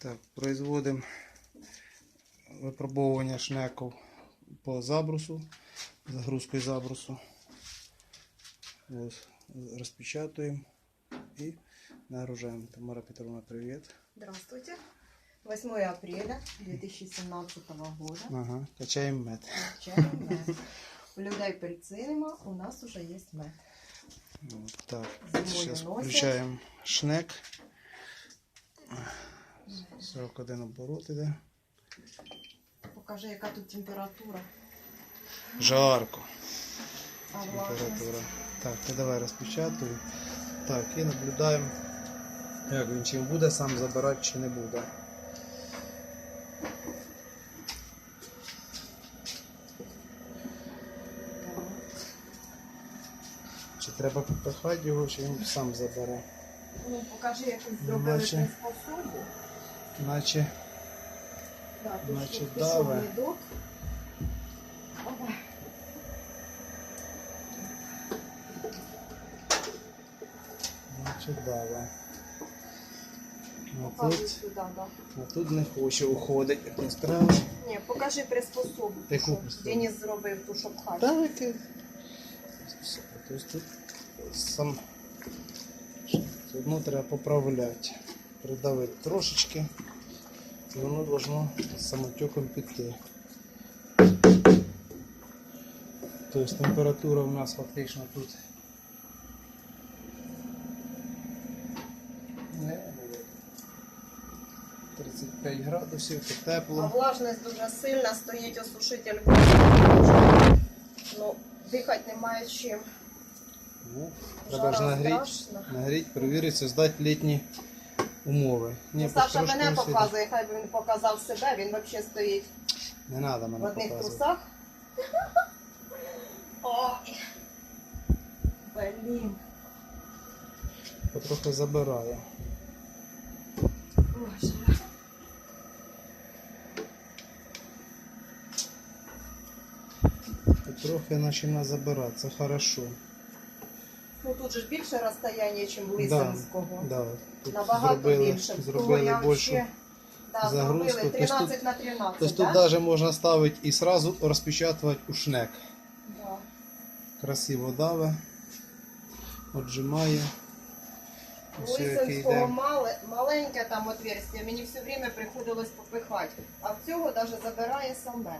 Так, производимо випробовування шнеків по забрусу, загрузкою забрусу. Ось, розпечатуємо і нагружаємо. Тамара Петровна, привіт. Здравствуйте. 8 апреля 2017 года. Ага, качаємо мед. Включаем мед. У людей перцинема у нас уже есть мед. От, так, носять. включаємо шнек. 41 оборот іде. Покажи, яка тут температура. Жарко. А температура. Так, то давай розпечатую. Так, і наблюдаємо, як він чим буде сам забирати чи не буде. Чи треба попихати його, чи він сам забере. Ну, покажи якусь зробили Наче- приспособу. Наче Да, тут Наче даве. наче даве. А тут, сюди, да. а тут не хоче уходить, як не справа. Ні, покажи приспособу. Що? Деніс зробив ту, хати. Так. Тобто тут сам одно треба поправляти, придавити трошечки, і воно должно самотеком піти. Тобто температура у нас фактично тут не 35 градусів, то А тепло. влажність дуже сильна, стоїть осушитель. Ну, дихати немає чим. Ну, Треба ж Жара нагріти. Нагріть, перевірити, создати літні умови. Ні, Саша потрошку мене сюди. показує, хай би він показав себе, він взагалі стоїть Не треба в мене одних показувати. трусах. Ой. Блін. Потроху забирає. Жара. Потрохи починає забирати, це хорошо. Ну тут же більше розстояння, ніж в Лисинського. Да, тут Набагато зробили, більше. Зробили вообще, да, загрузку. зробили Тобто 13 на 13, Тобто тут да? навіть можна ставити і одразу розпечатувати у шнек. Да. Красиво даве, отжимає. Лисинського мале, маленьке там отверстие, мені все время приходилось попихати. А в цього навіть забирає саме.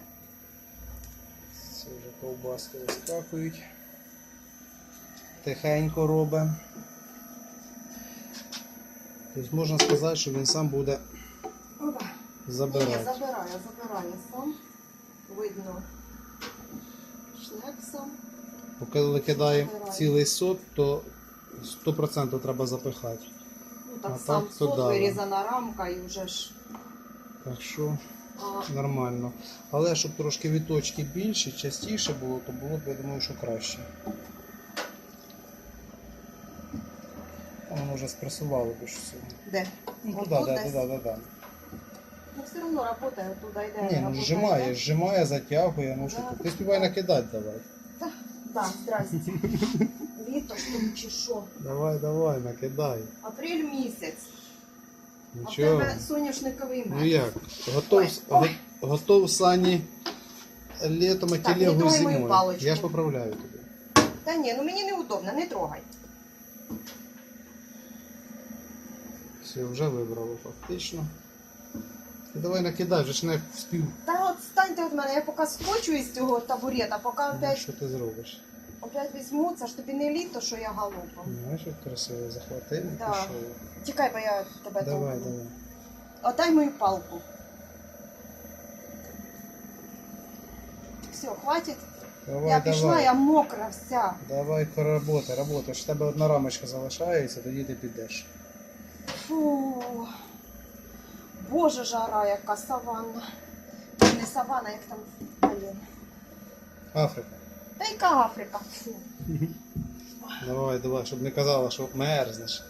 Це вже ковбаски вискакують. Тихенько робить. Тобто можна сказати, що він сам буде Опа. Ні, забирає, забирає сам. Видно. Шнек сам. Бо коли кидаємо Забирає. цілий сот, то 100% треба запихати. Ну так А сам так сот, да. вирізана рамка і вже ж. Так що А, нормально. Але щоб трошки віточки більше, частіше було, то було б, я думаю, що краще. Воно вже спресувало більше всього. де? Ну, да, да, десь? да, да, да. Ну все одно працює, туди йде. Ні, ну работає. зжимає, зжимає, затягує, ну що Да. ти. Ти співай накидати давай. Так, здрасте. Літо ж чи що? Давай, давай, накидай. Апрель місяць. А в Нічого. тебе соняшниковий мед. Ну як? Готов, Ой, ой. го- готов сані літом, а Так, не телегу трогай мою зимою. паличку. Я ж поправляю тобі. Та ні, ну мені неудобно, не трогай. Все, вже вибрали фактично. Ти давай накидай, вже ж не вспів. Та от станьте від мене, я поки скочу із цього табурета, поки Ну, опять, Що ти зробиш? опять візьму, це ж тобі не літо, що я галопом. Знаєш, як красиво захватив, Да. пішов. Тікай, бо я тебе Давай, толкну. давай. Отдай мою палку. Все, хватить. Давай, я пішла, давай. я мокра вся. Давай, робота, робота. Ж в тебе одна рамочка залишається, тоді ти підеш. Фу. Боже, жара, яка саванна. Не саванна, як там, блін. Африка. Та яка Африка? Фу. Давай, давай, щоб не казала, що мерзнеш.